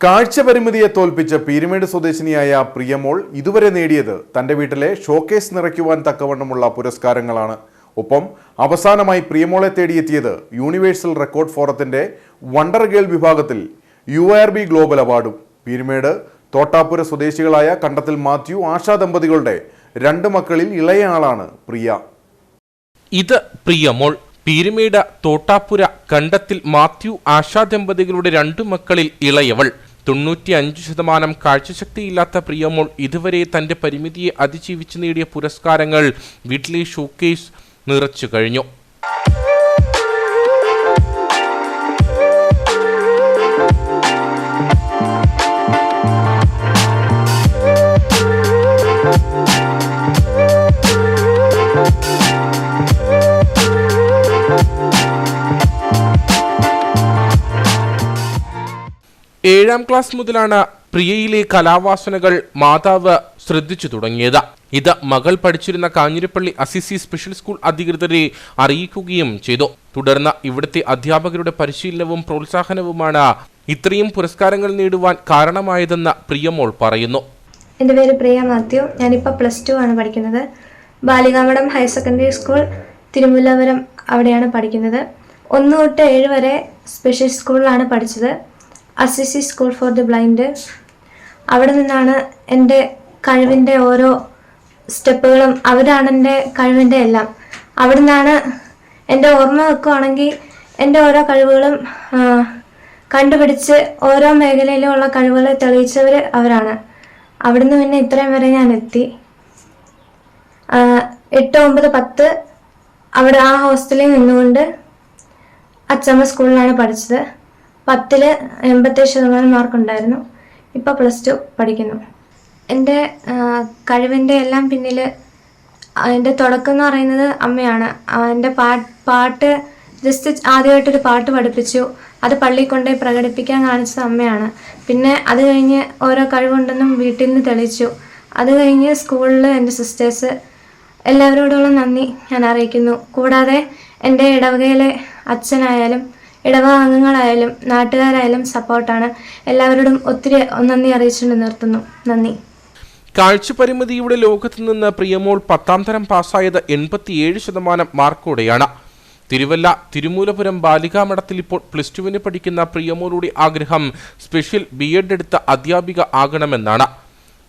കാഴ്ച പരിമിതിയെ തോൽപ്പിച്ച പീരുമേട് സ്വദേശിനിയായ പ്രിയമോൾ ഇതുവരെ നേടിയത് തന്റെ വീട്ടിലെ ഷോക്കേസ് നിറയ്ക്കുവാൻ തക്കവണ്ണമുള്ള പുരസ്കാരങ്ങളാണ്. ഒപ്പം അവസാനമായി പ്രിയമോളെ തേടിയെത്തിയത് യൂണിവേഴ്സൽ റെക്കോർഡ് ഫോറത്തിന്റെ വണ്ടർ ഗേൾ വിഭാഗത്തിൽ യു ആർ ബി ഗ്ലോബൽ അവാർഡും. പീരുമേട് തോട്ടാപ്പുര സ്വദേശികളായ കണ്ടത്തിൽ മാത്യു ആശാ ദമ്പതികളുടെ രണ്ട് മക്കളിൽ ഇളയ ആളാണ് പ്രിയ. ഇത് പ്രിയമോൾ. പീരുമേട് തോട്ടാപ്പുര കണ്ടത്തിൽ മാത്യു ആശാ ദമ്പതികളുടെ രണ്ടു മക്കളിൽ ഇളയവൾ. തൊണ്ണൂറ്റി അഞ്ച് ശതമാനം കാഴ്ചശക്തിയില്ലാത്ത പ്രിയമോൾ ഇതുവരെ തന്റെ പരിമിതിയെ അതിജീവിച്ച് നേടിയ പുരസ്കാരങ്ങൾ വീട്ടിലെ ഷോക്കേസ് നിറച്ചു കഴിഞ്ഞു. ഏഴാം ക്ലാസ് മുതലാണ് പ്രിയയിലെ കലാവാസനകൾ മാതാവ് ശ്രദ്ധിച്ചു തുടങ്ങിയത്. ഇത് മകൾ പഠിച്ചിരുന്ന കാഞ്ഞിരപ്പള്ളി അസിസി സ്പെഷ്യൽ സ്കൂൾ അധികൃതരെ അറിയിക്കുകയും ചെയ്തു. തുടർന്ന് ഇവിടുത്തെ അധ്യാപകരുടെ പരിശീലനവും പ്രോത്സാഹനവുമാണ് ഇത്രയും പുരസ്കാരങ്ങൾ നേടുവാൻ കാരണമായതെന്ന് പ്രിയമോൾ പറയുന്നു. എന്റെ പേര് പ്രിയ മാത്യു. ഞാനിപ്പോൾ പ്ലസ് ടു ആണ് പഠിക്കുന്നത്. Balikamadom higher secondary school Thirumullapuram അവിടെയാണ് പഠിക്കുന്നത്. ഒന്ന് തൊട്ട് ഏഴ് വരെ സ്പെഷ്യൽ സ്കൂളിലാണ് പഠിച്ചത്. Assisi school for the blind. അവിടെ നിന്നാണ് എന്റെ കഴിവിന്റെ ഓരോ സ്റ്റെപ്പുകളും അവരാണ് എന്റെ കഴിവിന്റെ എല്ലാം. അവിടെ നിന്നാണ് എന്റെ ഓർമ്മ വെക്കുകയാണെങ്കിൽ എന്റെ ഓരോ കഴിവുകളും കണ്ടുപിടിച്ച് ഓരോ മേഖലയിലുമുള്ള കഴിവുകളെ തെളിയിച്ചവർ അവരാണ്. അവിടുന്ന് പിന്നെ ഇത്രയും വരെ ഞാൻ എത്തി. എട്ട് ഒമ്പത് പത്ത് അവിടെ ആ ഹോസ്റ്റലിൽ നിന്നുകൊണ്ട് അച്ചമ്മ സ്കൂളിലാണ് പഠിച്ചത്. പത്തിൽ എൺപത്തേഴ് ശതമാനം മാർക്ക് ഉണ്ടായിരുന്നു ഇപ്പോൾ പ്ലസ് ടു പഠിക്കുന്നു. എന്റെ കഴിവിന്റെ എല്ലാം പിന്നിൽ എന്റെ തുടക്കം എന്ന് പറയുന്നത് അമ്മയാണ്. എന്റെ പാ പാട്ട് ജസ്റ്റ് ആദ്യമായിട്ടൊരു പാട്ട് പഠിപ്പിച്ചു. അത് പള്ളി കൊണ്ടുപോയി പ്രകടിപ്പിക്കാൻ കാണിച്ചത് അമ്മയാണ്. പിന്നെ അത് കഴിഞ്ഞ് ഓരോ കഴിവുണ്ടെന്നും വീട്ടിൽ നിന്ന് തെളിയിച്ചു. അത് കഴിഞ്ഞ് സ്കൂളിൽ എന്റെ സിസ്റ്റേഴ്സ് എല്ലാവരോടുള്ള നന്ദി ഞാൻ അറിയിക്കുന്നു. കൂടാതെ എന്റെ ഇടവകയിലെ അച്ഛനായാലും ഇടവക അംഗങ്ങളായാലും നാട്ടുകാരായാലും സപ്പോർട്ടാണ്. എല്ലാവരോടും ഒത്തിരി നന്ദി അറിയിച്ചുകൊണ്ട് നിർത്തുന്നു. നന്ദി. കാഴ്ചപരിമിതിയുടെ ലോകത്ത് നിന്ന് പ്രിയമോൾ പത്താം തരം പാസ്സായത് എൺപത്തിയേഴ് ശതമാനം മാർക്കോടെയാണ്. തിരുവല്ല തിരുമൂലപുരം ബാലികാമഠത്തിൽ ഇപ്പോൾ പ്ലസ് ടുവിന് പഠിക്കുന്ന പ്രിയമോളുടെ ആഗ്രഹം സ്പെഷ്യൽ ബി എഡ് എടുത്ത അധ്യാപിക ആകണമെന്നാണ്.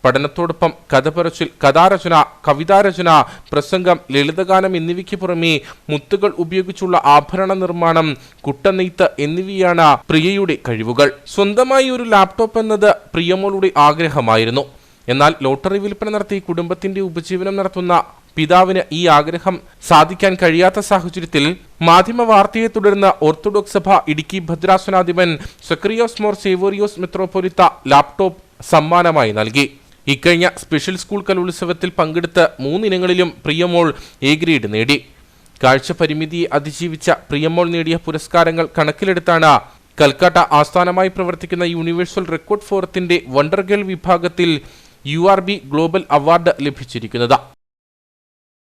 പഠനത്തോടൊപ്പം കഥ പറച്ചിൽ കഥാരചന കവിതാരചന പ്രസംഗം ലളിതഗാനം എന്നിവയ്ക്ക് പുറമെ മുത്തുകൾ ഉപയോഗിച്ചുള്ള ആഭരണ നിർമ്മാണം കുട്ടനെയ്ത്ത് എന്നിവയാണ് പ്രിയയുടെ കഴിവുകൾ. സ്വന്തമായി ഒരു ലാപ്ടോപ്പ് എന്നത് പ്രിയമോളുടെ ആഗ്രഹമായിരുന്നു. എന്നാൽ ലോട്ടറി വിൽപ്പന നടത്തി കുടുംബത്തിന്റെ ഉപജീവനം നടത്തുന്ന പിതാവിന് ഈ ആഗ്രഹം സാധിക്കാൻ കഴിയാത്ത സാഹചര്യത്തിൽ മാധ്യമ വാർത്തയെ തുടർന്ന് ഓർത്തഡോക്സ് സഭ ഇടുക്കി ഭദ്രാസനാധിപൻ സക്രിയോസ് മോർ സേവോറിയോസ് മെത്രോപൊലിത്ത ലാപ്ടോപ്പ് സമ്മാനമായി നൽകി. ഇക്കഴിഞ്ഞ സ്പെഷ്യൽ സ്കൂൾ കലോത്സവത്തിൽ പങ്കെടുത്ത മൂന്നിനങ്ങളിലും പ്രിയമോൾ എ ഗ്രേഡ് നേടി. കാഴ്ച പരിമിതിയെ അതിജീവിച്ച പ്രിയമോൾ നേടിയ പുരസ്കാരങ്ങൾ കണക്കിലെടുത്താണ് കൽക്കട്ട ആസ്ഥാനമായി പ്രവർത്തിക്കുന്ന യൂണിവേഴ്സൽ റെക്കോർഡ് ഫോറത്തിന്റെ വണ്ടർഗേൾ വിഭാഗത്തിൽ U R B global award ലഭിച്ചിരിക്കുന്നത്.